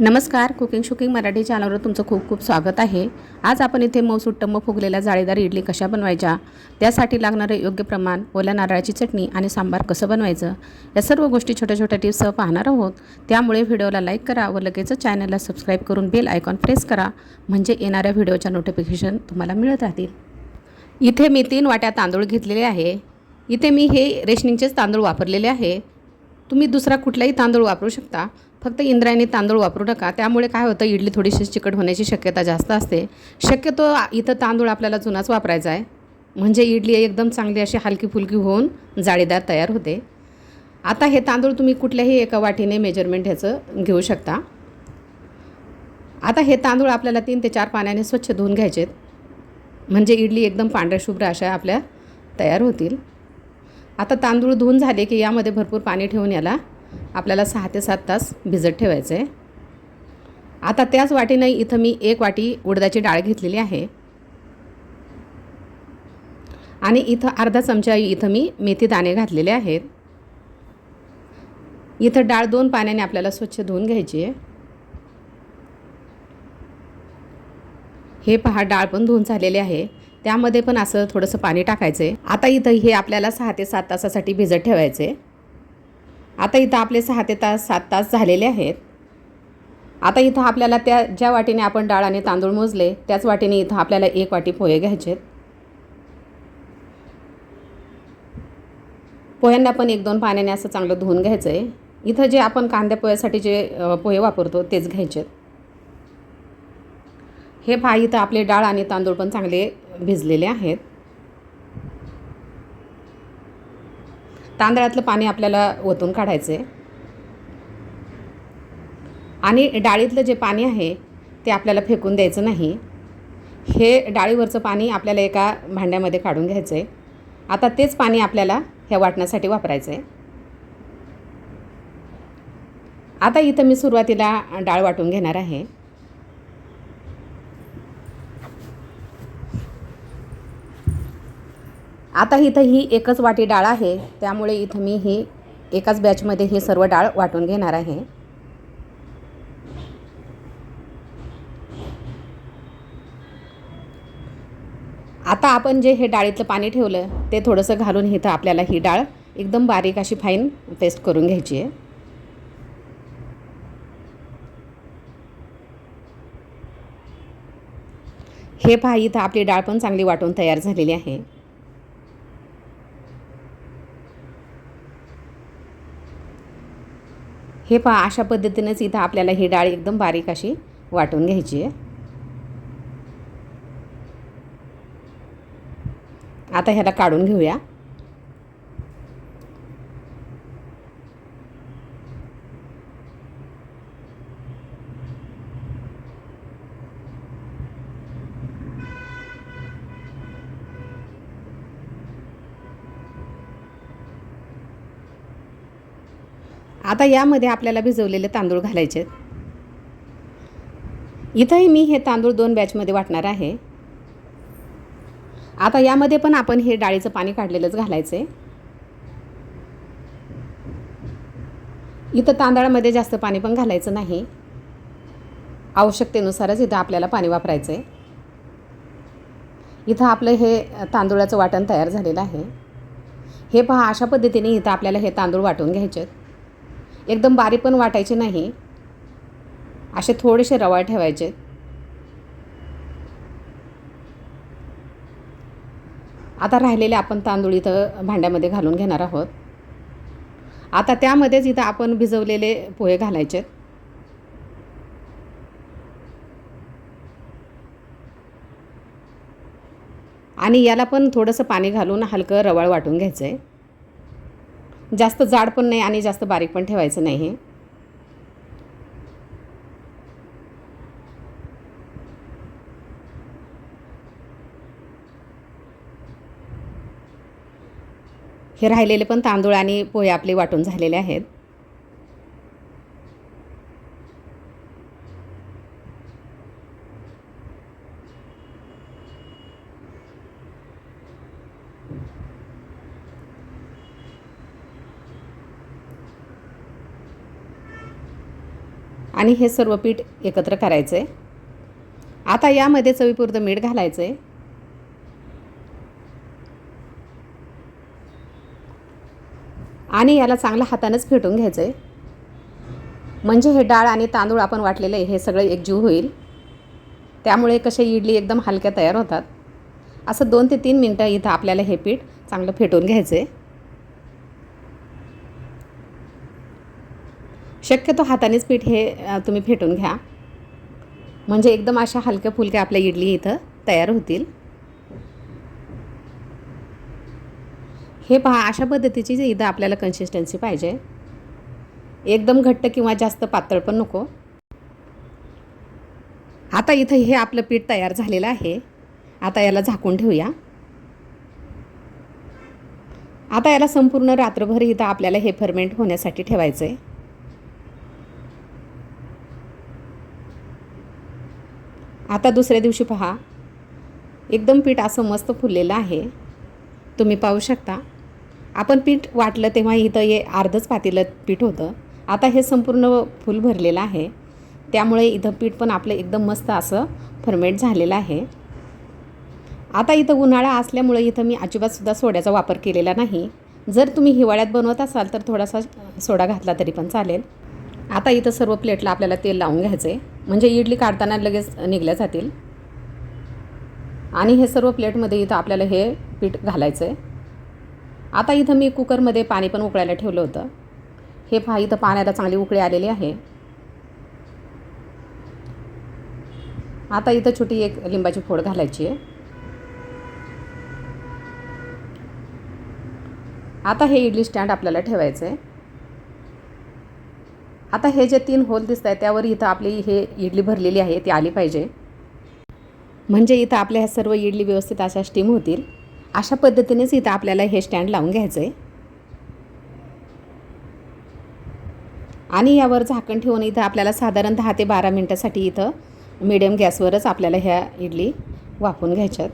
नमस्कार कुकिंग शुकिंग मराठी चॅनलवर तुमचं खूप खूप स्वागत आहे. आज आपण इथे मऊ टम्म फुगलेल्या जाळीदार इडली कशा बनवायच्या त्यासाठी लागणारं योग्य प्रमाण ओल्या नारळाची चटणी आणि सांबार कसं बनवायचं या सर्व गोष्टी छोट्या छोट्या टिप्ससह पाहणार आहोत. त्यामुळे व्हिडिओला लाईक करा व लगेच चॅनलला सबस्क्राईब करून बेल आयकॉन प्रेस करा म्हणजे येणाऱ्या व्हिडिओच्या नोटिफिकेशन तुम्हाला मिळत राहतील. इथे मी तीन वाट्या तांदूळ घेतलेले आहे. इथे मी हे रेशनिंगचेच तांदूळ वापरलेले आहे. तुम्ही दुसरा कुठलाही तांदूळ वापरू शकता. फक्त इंद्रायणी तांदूळ वापरू नका. त्यामुळे काय होतं इडली थोडीशी चिकट होण्याची शक्यता जास्त असते. शक्यतो इथं तांदूळ आपल्याला जुनाच वापरायचा आहे. म्हणजे इडली एकदम चांगली अशी हलकी फुलकी होऊन जाळीदार तयार होते. आता हे तांदूळ तुम्ही कुठल्याही एका वाटीने मेजरमेंट ह्याचं घेऊ शकता. आता हे तांदूळ आपल्याला तीन ते चार पाण्याने स्वच्छ धुवून घ्यायचेत. म्हणजे इडली एकदम पांढऱ्या शुभ्र अशा आपल्या तयार होतील. आता तांदूळ धुवून झाले की यामध्ये भरपूर पाणी ठेवून याला आपल्याला सहा ते सात तास भिजत ठेवायचं आहे आता त्याच वाटीनं इथं मी एक वाटी उडदाची डाळ घेतलेली आहे. आणि इथं अर्धा चमचा इथं मी मेथी दाणे घातलेले आहेत. इथं डाळ दोन पाण्याने आपल्याला स्वच्छ धुवून घ्यायची आहे. हे पहा डाळ पण धुवून झालेले आहे. त्यामध्ये पण असं थोडंसं पाणी टाकायचं आहे आता इथं हे आपल्याला सहा ते सात तासासाठी भिजत ठेवायचे आता इथं आपले सहा ते तास सात तास झालेले आहेत. आता इथं आपल्याला त्या ज्या वाटीने आपण डाळ आणि तांदूळ मोजले त्याच वाटीने इथं आपल्याला एक वाटी पोहे घ्यायचे पोह्यांना पण एक दोन पाण्याने असं चांगलं धुवून घ्यायचं आहे इथं जे आपण कांद्या पोह्यासाठी जे पोहे वापरतो तेच घ्यायचे हे पहा इथं आपले डाळ आणि तांदूळ पण चांगले भिजलेले आहेत. तांदळातलं पाणी आपल्याला ओतून काढायचं आहे आणि डाळीतलं जे पाणी आहे ते आपल्याला फेकून द्यायचं नाही. हे डाळीवरचं पाणी आपल्याला एका भांड्यामध्ये काढून घ्यायचं आहे आता तेच पाणी आपल्याला ह्या वाटण्यासाठी वापरायचं आहे आता इथं मी सुरुवातीला डाळ वाटून घेणार आहे. आता इथं ही एकच वाटी डाळ आहे त्यामुळे इथं मी ही एकाच बॅचमध्ये ही सर्व डाळ वाटून घेणार आहे. आता आपण जे हे डाळीतलं पाणी ठेवलं ते थोडंसं घालून इथं आपल्याला ही डाळ एकदम बारीक अशी फाईन पेस्ट करून घ्यायची आहे. हे पहा इथं आपली डाळ पण चांगली वाटून तयार झालेली आहे. हे पहा अशा पद्धतीनेच इथं आपल्याला ही डाळ एकदम बारीक अशी वाटून घ्यायची आहे. आता ह्याला काढून घेऊया. आता यामध्ये आपल्याला भिजवलेले तांदूळ घालायचे आहेत. इथंही मी हे तांदूळ दोन बॅचमध्ये वाटणार आहे. आता यामध्ये पण आपण हे डाळीचं पाणी काढलेलंच घालायचं आहे इथं तांदळामध्ये जास्त पाणी पण घालायचं नाही. आवश्यकतेनुसारच इथं आपल्याला पाणी वापरायचं आहे इथं आपलं हे तांदूळाचं वाटण तयार झालेलं आहे. हे पहा अशा पद्धतीने इथं आपल्याला हे तांदूळ वाटून घ्यायचे आहेत एकदम बारीक पण वाटायचे नाही. असे थोडेसे रवाळ ठेवायचे. आता राहिलेले आपण तांदूळ इथं भांड्यामध्ये घालून घेणार आहोत. आता त्यामध्येच इथं आपण भिजवलेले पोहे घालायचे. आणि याला पण थोडंसं पाणी घालून हलकं रवाळ वाटून घ्यायचं आहे जास्त जाड पण नाही आणि जास्त बारीक पण ठेवायचं नाही. हे हे राहिलेले पण तांदूळ आणि पोहे आपले वाटून झालेले आहेत. आणि हे सर्व पीठ एकत्र करायचं आहे आता यामध्ये चवीपुरतं मीठ घालायचं आहे आणि याला चांगलं हातानंच फेटून घ्यायचं आहे म्हणजे हे डाळ आणि तांदूळ आपण वाटलेलं आहे हे सगळं एकजीव होईल. त्यामुळे कसे इडली एकदम हलक्या तयार होतात. असं दोन ते तीन मिनटं इथं आपल्याला हे पीठ चांगलं फेटून घ्यायचं आहे शक्यतो हातानेच पीठ हे तुम्ही फेटून घ्या. म्हणजे एकदम अशा हलक्या फुलक्या आपल्या इडली इथं तयार होतील. हे पहा अशा पद्धतीची जी इथं आपल्याला कन्सिस्टन्सी पाहिजे. एकदम घट्ट किंवा जास्त पातळ पण नको. आता इथं हे आपलं पीठ तयार झालेलं आहे. आता याला झाकून ठेवूया. आता याला संपूर्ण रात्रभर इथं आपल्याला हे फर्मेंट होण्यासाठी ठेवायचं आहे आता दुसऱ्या दिवशी पहा. एकदम पीठ असं मस्त फुललेलं आहे. तुम्ही पाहू शकता. आपण पीठ वाटलं तेव्हा इथं हे अर्धच पातेलं पीठ होतं. आता हे संपूर्ण फुल भरलेलं आहे. त्यामुळे इथं पीठ पण आपलं एकदम मस्त असं फर्मेट झालेलं आहे. आता इथं उन्हाळा असल्यामुळे इथं मी अजिबातसुद्धा सोड्याचा वापर केलेला नाही. जर तुम्ही हिवाळ्यात बनवत असाल तर थोडासा सोडा घातला तरी पण चालेल. आता इथं सर्व प्लेटला आपल्याला तेल लावून घ्यायचं आहे म्हणजे इडली काढताना लगेच निघल्या जातील. आणि हे सर्व प्लेटमध्ये इथं आपल्याला हे पीठ घालायचं आहे आता इथं मी कुकरमध्ये पाणी पण उकळायला ठेवलं होतं. हे पहा इथं पाण्याला चांगली उकळी आलेली आहे. आता इथं छोटी एक लिंबाची फोड घालायची आहे. आता हे इडली स्टँड आपल्याला ठेवायचं आहे आता हे जे तीन होल दिसत आहे त्यावर इथं आपली हे इडली भरलेली आहे ती आली पाहिजे. म्हणजे इथं आपल्या ह्या सर्व इडली व्यवस्थित अशा स्टीम होतील. अशा पद्धतीनेच इथं आपल्याला हे स्टँड लावून घ्यायचं आहे आणि यावर झाकण ठेवून इथं आपल्याला साधारण दहा ते बारा मिनटासाठी इथं मिडियम गॅसवरच आपल्याला ह्या इडली वाफून घ्यायच्यात.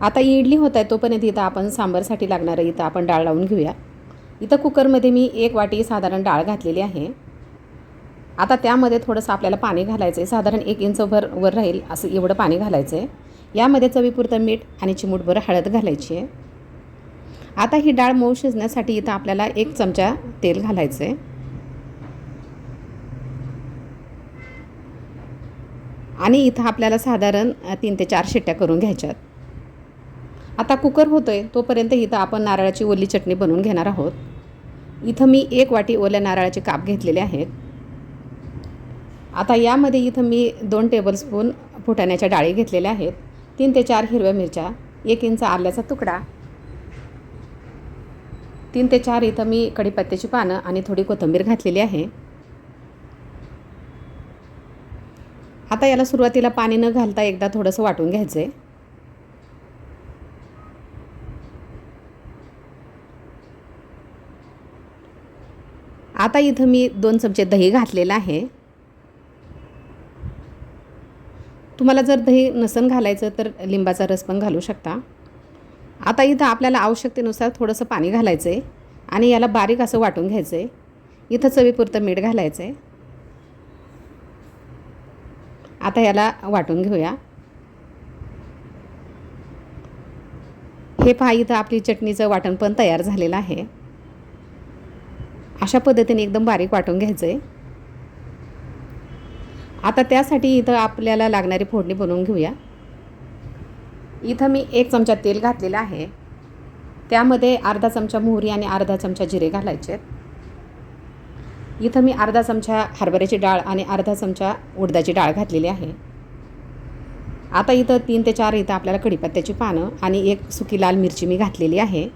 आता इडली होत आहे तोपर्यंत इथं आपण सांबारसाठी लागणारं इथं आपण डाळ लावून घेऊया. इथं कुकरमध्ये मी एक वाटी साधारण डाळ घातलेली आहे. आता त्यामध्ये थोडंसं आपल्याला पाणी घालायचं आहे साधारण एक इंचभर वर राहील असं एवढं पाणी घालायचं आहे यामध्ये चवीपुरतं मीठ आणि चिमूटभर हळद घालायची आहे. आता ही डाळ मऊ शिजण्यासाठी इथं आपल्याला एक चमचा तेल घालायचं आहे आणि इथं आपल्याला साधारण तीन ते चार शिट्ट्या करून घ्यायच्यात. आता कुकर होतो आहे तोपर्यंत इथं आपण नारळाची ओली चटणी बनवून घेणार आहोत. इथं मी एक वाटी ओल्या नारळाचे काप घेतलेले आहेत. आता यामध्ये इथं मी दोन टेबलस्पून फुटाण्याच्या डाळी घेतलेल्या आहेत. तीन ते चार हिरव्या मिरच्या एक इंच आल्याचा तुकडा. तीन ते चार इथं मी कढीपत्त्याची पानं आणि थोडी कोथिंबीर घातलेली आहे. आता याला सुरुवातीला पाणी न घालता एकदा थोडंसं वाटून घ्यायचं आहे आता इथं मी दोन चमचे दही घातलेलं आहे. तुम्हाला जर दही नसन घालायचं तर लिंबाचा रस पण घालू शकता. आता इथं आपल्याला आवश्यकतेनुसार थोडंसं पाणी घालायचं आहे आणि याला बारीक असं वाटून घ्यायचं आहे इथं चवीपुरतं मीठ घालायचं आहे आता याला वाटून घेऊया. हे पहा इथं आपली चटणीचं वाटण पण तयार झालेलं आहे. अशा पद्धतीने एकदम बारीक वाटून घ्यायचं आहे आता त्यासाठी इथं आपल्याला लागणारी फोडणी बनवून घेऊया. इथं मी एक चमचा तेल घातलेलं आहे. त्यामध्ये अर्धा चमचा मोहरी आणि अर्धा चमचा जिरे घालायचे आहेत. इथं मी अर्धा चमचा हरभऱ्याची डाळ आणि अर्धा चमचा उडदाची डाळ घातलेली आहे. आता इथं तीन ते चार इथं आपल्याला कढीपत्त्याची पानं आणि एक सुकी लाल मिरची मी घातलेली आहे.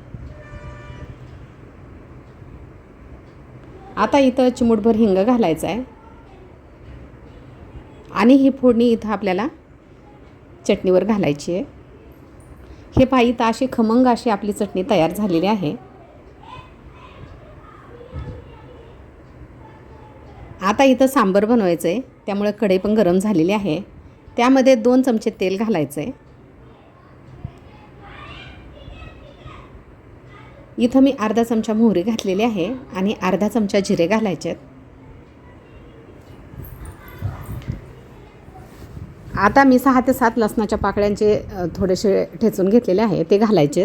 आता इथं चिमूटभर हिंग घालायचं आहे. आणि ही फोडणी इथं आपल्याला चटणीवर घालायची आहे. हे पहा इथं अशी खमंग अशी आपली चटणी तयार झालेली आहे. आता इथं सांबर बनवायचं आहे त्यामुळे कढई पण गरम झालेली आहे. त्यामध्ये दोन चमचे तेल घालायचं आहे इथं मी अर्धा चमचा मोहरी घातलेली आहे आणि अर्धा चमचा जिरे घालायचे आहेत आता मी सहा ते सात लसणाच्या पाकळ्यांचे थोडेसे ठेचून घेतलेले आहे ते घालायचे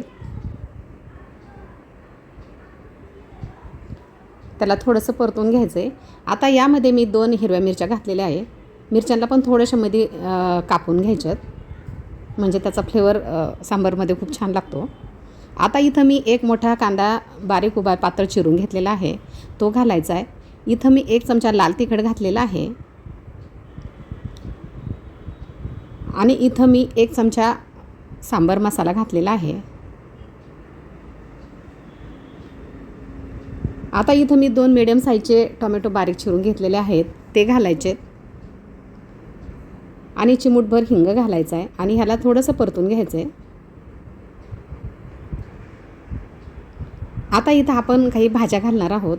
त्याला थोडंसं परतून घ्यायचं आहे आता यामध्ये मी दोन हिरव्या मिरच्या घातलेल्या आहे. मिरच्यांना पण थोड्याशा मध्ये कापून घ्यायच्यात म्हणजे त्याचा फ्लेवर सांबारमध्ये खूप छान लागतो. आता इथं मी एक मोठा कांदा बारीक उभा पातळ चिरून घेतलेला आहे. तो घालायचा आहे. इथं मी एक चमचा लाल तिखट घातलेला आहे. आणि इथं मी एक चमचा सांबार मसाला घातलेला आहे. आता इथं मी दोन मिडियम साईजचे टोमॅटो बारीक चिरून घेतलेले आहेत. ते घालायचे. आणि चिमूटभर हिंग घालायचं आहे. आणि ह्याला थोडंसं परतून घ्यायचं आहे. आता इथं आपण काही भाज्या घालणार आहोत.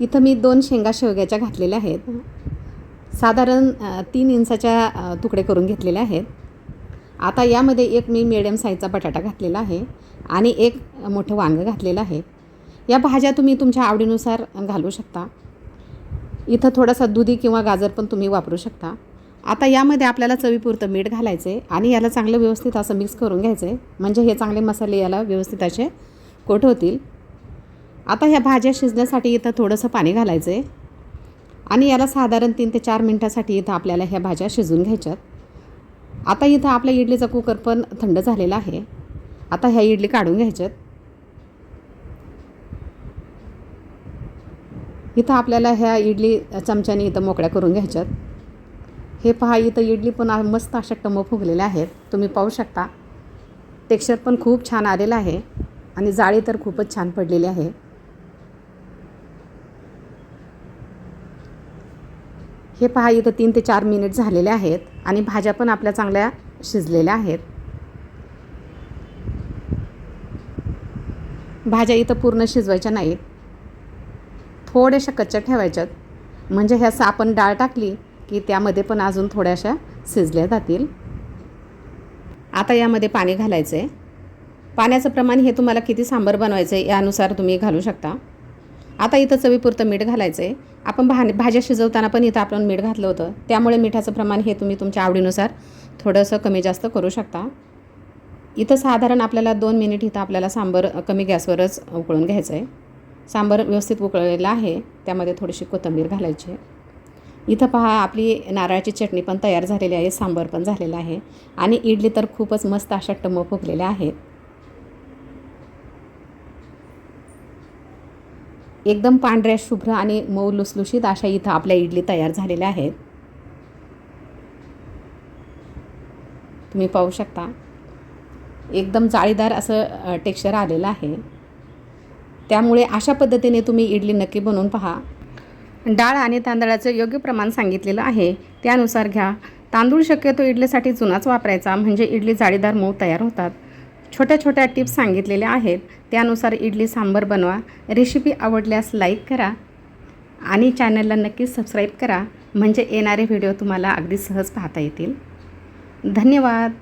इथं मी दोन शेंगा शेवग्याच्या घातलेल्या आहेत. साधारण तीन इंचाच्या तुकडे करून घेतलेले आहेत. आता यामध्ये एक मी मिडियम साईजचा बटाटा घातलेला आहे आणि एक मोठं वांगं घातलेलं आहे. या भाज्या तुम्ही तुमच्या आवडीनुसार घालू शकता. इथं थोडासा दुधी किंवा गाजर पण तुम्ही वापरू शकता. आता यामध्ये आपल्याला चवीपुरतं मीठ घालायचं आहे आणि याला चांगलं व्यवस्थित असं मिक्स करून घ्यायचं आहे म्हणजे हे चांगले मसाले याला व्यवस्थित असे कोट होतील. आता ह्या भाज्या शिजण्यासाठी इथं थोडंसं पाणी घालायचं आहे आणि याला साधारण तीन ते चार मिनटासाठी इथं आपल्याला ह्या भाज्या शिजून घ्यायच्यात. आता इथं आपल्या इडलीचा कुकर पण थंड झालेला आहे. आता ह्या इडली काढून घ्यायच्यात. इथं आपल्याला ह्या इडली चमच्याने इथं मोकळ्या करून घ्यायच्यात. हे पहा इथं इडली पण मस्त अशा टम्म फुगलेल्या आहेत. तुम्ही पाहू शकता. टेक्स्चर पण खूप छान आलेलं आहे. आणि जाळी तर खूपच छान पडलेली आहे. हे पहा इथं तीन ते चार मिनिट झालेले आहेत आणि भाज्या पण आपल्या चांगल्या शिजलेल्या आहेत. भाज्या इथं पूर्ण शिजवायच्या नाहीत. थोड्याशा कच्च्या ठेवायच्यात. म्हणजे ह्या आपण डाळ टाकली की त्यामध्ये पण अजून थोड्याशा शिजल्या जातील. आता यामध्ये पाणी घालायचं आहे पाण्याचं प्रमाण हे तुम्हाला किती सांबार बनवायचं आहे यानुसार तुम्ही घालू शकता. आता इथं चवीपुरतं मीठ घालायचं आहे आपण भा भाज्या शिजवताना पण इथं आपण मीठ घातलं होतं. त्यामुळे मिठाचं प्रमाण हे तुम्ही तुमच्या आवडीनुसार थोडंसं कमी जास्त करू शकता. इथं साधारण आपल्याला दोन मिनिट इथं आपल्याला सांबर कमी गॅसवरच उकळून घ्यायचं आहे सांबर व्यवस्थित उकळलेला आहे. त्यामध्ये थोडीशी कोथिंबीर घालायची. इथं पहा आपली नारळाची चटणी पण तयार झालेली आहे. सांबर पण झालेला आहे. आणि इडली तर खूपच मस्त अशा टम्म फुगलेल्या आहेत. एकदम पांढऱ्या शुभ्र आणि मऊ लुसलुशीत अशा इथं आपल्या इडली तयार झालेल्या आहेत. तुम्ही पाहू शकता. एकदम जाळीदार असं टेक्स्चर आलेलं आहे. त्यामुळे अशा पद्धतीने तुम्ही इडली नक्की बनवून पहा. डाळ आणि तांदळाचं योग्य प्रमाण सांगितलेलं आहे. त्यानुसार घ्या. तांदूळ शक्यतो इडलीसाठी जुनाच वापरायचा म्हणजे इडली जाळीदार मऊ तयार होतात. छोट्या छोट्या टिप्स सांगितलेल्या आहेत. त्यानुसार इडली सांबर बनवा. रेसिपी आवडल्यास लाईक करा आणि चॅनलला नक्कीच सबस्क्राईब करा. म्हणजे येणारे व्हिडिओ तुम्हाला अगदी सहज पाहता येतील. धन्यवाद.